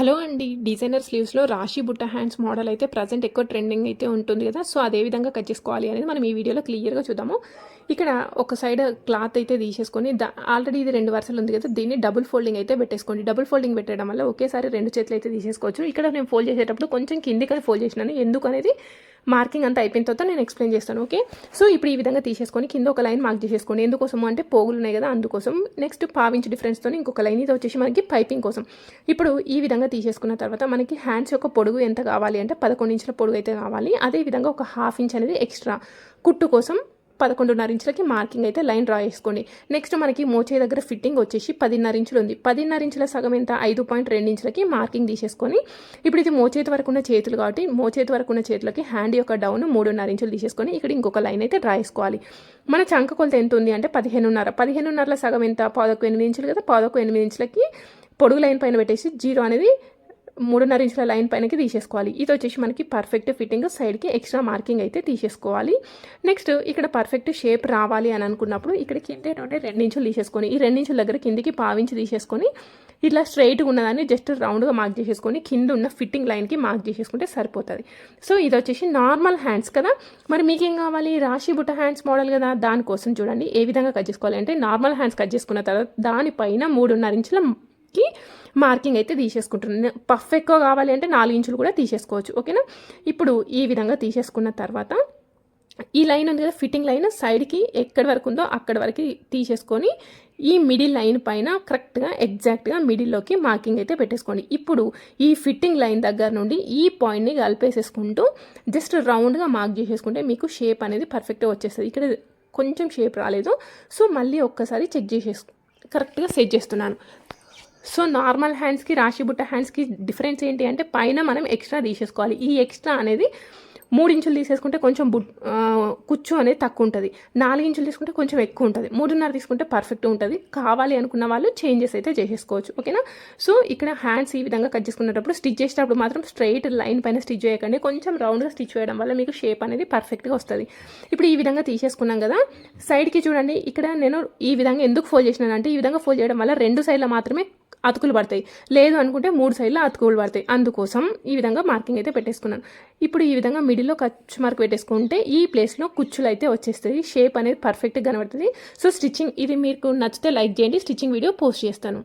Hello అండి. Designer స్లీవ్స్లో రాశి బుట్ట హ్యాండ్స్ మోడల్ అయితే ప్రజెంట్ ఎక్కువ ట్రెండింగ్ అయితే ఉంటుంది కదా. సో అదే విధంగా కట్ చేసుకోవాలి అనేది మనం ఈ వీడియోలో క్లియర్గా చూద్దాము. ఇక్కడ ఒక సైడ్ క్లాత్ అయితే తీసేసుకొని ఆల్రెడీ ఇది రెండు వరుసలు ఉంది కదా దీన్ని డబుల్ ఫోల్డింగ్ అయితే పెట్టేసుకోండి. డబుల్ ఫోల్డింగ్ పెట్టడం వల్ల ఒకేసారి రెండు చేతులు అయితే తీసేసుకోవచ్చు. ఇక్కడ నేను ఫోల్డ్ చేసేటప్పుడు కొంచెం కిందికి ఫోల్డ్ చేసినాను. ఎందుకు అనేది మార్కింగ్ అంతా అయిపోయిన తర్వాత నేను ఎక్స్ప్లెయిన్ చేస్తాను ఓకే? సో ఇప్పుడు ఈ విధంగా తీసేసుకొని కింద ఒక లైన్ మార్క్ చేసేసుకోండి. ఎందుకోసం అంటే పోగులు ఉన్నాయి కదా అందుకోసం. నెక్స్ట్ పావించ్ డిఫరెన్స్తో ఇంకొక లైన్. ఇది వచ్చేసి మనకి పైపింగ్ కోసం. ఇప్పుడు ఈ విధంగా తీసేసుకున్న తర్వాత మనకి హ్యాండ్స్ యొక్క పొడుగు ఎంత కావాలి అంటే పదకొండు ఇంచుల పొడుగు అయితే కావాలి. అదే విధంగా ఒక హాఫ్ ఇంచ్ అనేది ఎక్స్ట్రా కుట్టు కోసం పదకొండున్నర ఇంచులకి మార్కింగ్ అయితే లైన్ డ్రా చేసుకోండి. నెక్స్ట్ మనకి మోచే దగ్గర ఫిట్టింగ్ వచ్చేసి పదిన్నర ఇంచులు ఉంది పదిన్నర ఇంచుల సగం ఎంత? ఐదు పాయింట్ రెండు ఇంచులకి మార్కింగ్ తీసేసుకొని ఇప్పుడు ఇది మోచేతి వరకు ఉన్న చేతులు కాబట్టి మోచేతి వరకు ఉన్న చేతులకి హ్యాండ్ యొక్క డౌన్ మూడున్నర ఇంచులు తీసేసుకొని ఇక్కడ ఇంకొక లైన్ అయితే డ్రా చేసుకోవాలి. మన చంక కొలత ఎంత ఉంది అంటే పదిహేనున్నర. పదిహేనున్నరల సగం ఎంత? పాదకు ఎనిమిది ఇంచులు కదా పాదకు ఎనిమిది ఇంచులకి పొడుగు లైన్ పైన పెట్టేసి జీరో అనేది మూడున్నర ఇంచుల లైన్ పైనకి తీసేసుకోవాలి. ఇది వచ్చేసి మనకి పర్ఫెక్ట్ ఫిట్టింగ్ సైడ్కి ఎక్స్ట్రా మార్కింగ్ అయితే తీసేసుకోవాలి. నెక్స్ట్ ఇక్కడ పర్ఫెక్ట్ షేప్ రావాలి అని అనుకున్నప్పుడు ఇక్కడ కింద నుండి రెండించులు తీసేసుకొని ఈ రెండు ఇంచుల దగ్గర కిందికి పావించి తీసేసుకొని ఇట్లా స్ట్రైట్గా ఉన్నదాన్ని జస్ట్ రౌండ్గా మార్క్ చేసేసుకొని కింద ఉన్న ఫిట్టింగ్ లైన్కి మార్క్ చేసేసుకుంటే సరిపోతుంది. సో ఇది వచ్చేసి నార్మల్ హ్యాండ్స్ కదా. మరి మీకేం కావాలి? రాశి బుట్ట హ్యాండ్స్ మోడల్ కదా. దానికోసం చూడండి. ఏ విధంగా కట్ చేసుకోవాలి అంటే నార్మల్ హ్యాండ్స్ కట్ చేసుకున్న తర్వాత దానిపైన మూడున్నర ఇంచుల కి మార్కింగ్ అయితే తీసేసుకుంటున్నాను పఫ్ ఎక్కువ కావాలి అంటే నాలుగు ఇంచులు కూడా తీసేసుకోవచ్చు. ఓకేనా? ఇప్పుడు ఈ విధంగా తీసేసుకున్న తర్వాత ఈ లైన్ ఉంది కదా ఫిట్టింగ్ లైన్ సైడ్కి ఎక్కడి వరకు ఉందో అక్కడి వరకు తీసేసుకొని ఈ మిడిల్ లైన్ పైన కరెక్ట్గా ఎగ్జాక్ట్గా మిడిల్లోకి మార్కింగ్ అయితే పెట్టేసుకోండి. ఇప్పుడు ఈ ఫిట్టింగ్ లైన్ దగ్గర నుండి ఈ పాయింట్ని కలిపేసేసుకుంటూ జస్ట్ రౌండ్గా మార్క్ చేసేసుకుంటే మీకు షేప్ అనేది పర్ఫెక్ట్గా వచ్చేస్తుంది. ఇక్కడ కొంచెం షేప్ రాలేదు. సో మళ్ళీ ఒక్కసారి చెక్ చేసేసు కరెక్ట్గా సెట్ చేస్తున్నాను. సో నార్మల్ హ్యాండ్స్కి రాశి బుట్ట హ్యాండ్స్కి డిఫరెన్స్ ఏంటి అంటే పైన మనం ఎక్స్ట్రా తీసేసుకోవాలి. ఈ ఎక్స్ట్రా అనేది మూడు ఇంచులు తీసేసుకుంటే కొంచెం బుట్ కుచ్చు అనేది తక్కువ ఉంటుంది. నాలుగించులు తీసుకుంటే కొంచెం ఎక్కువ ఉంటుంది. మూడున్నర తీసుకుంటే పర్ఫెక్ట్ ఉంటుంది. కావాలి అనుకున్న వాళ్ళు చేంజెస్ అయితే చేసేసుకోవచ్చు. ఓకేనా? సో ఇక్కడ హ్యాండ్స్ ఈ విధంగా కట్ చేసుకునేటప్పుడు స్టిచ్ చేసేటప్పుడు మాత్రం స్ట్రైట్ లైన్ పైన స్టిచ్ చేయకండి. కొంచెం రౌండ్గా స్టిచ్ చేయడం వల్ల మీకు షేప్ అనేది పర్ఫెక్ట్గా వస్తుంది. ఇప్పుడు ఈ విధంగా తీసేసుకున్నాం కదా సైడ్కి చూడండి. ఇక్కడ నేను ఈ విధంగా ఎందుకు ఫోల్డ్ చేసినానంటే ఈ విధంగా ఫోల్డ్ చేయడం వల్ల రెండు సైడ్ల మాత్రమే అతుకులు పడతాయి. లేదు అనుకుంటే మూడు సైడ్లో అతుకులు పడతాయి. అందుకోసం ఈ విధంగా మార్కింగ్ అయితే పెట్టేసుకున్నాను ఇప్పుడు ఈ విధంగా మిడిల్లో ఖర్చు మార్క్ పెట్టేసుకుంటే ఈ ప్లేస్లో కుచ్చులు అయితే వచ్చేస్తుంది షేప్ అనేది పర్ఫెక్ట్గా కనబడుతుంది. సో స్టిచ్చింగ్ ఇది మీకు నచ్చితే లైక్ చేయండి. స్టిచ్చింగ్ వీడియో పోస్ట్ చేస్తాను.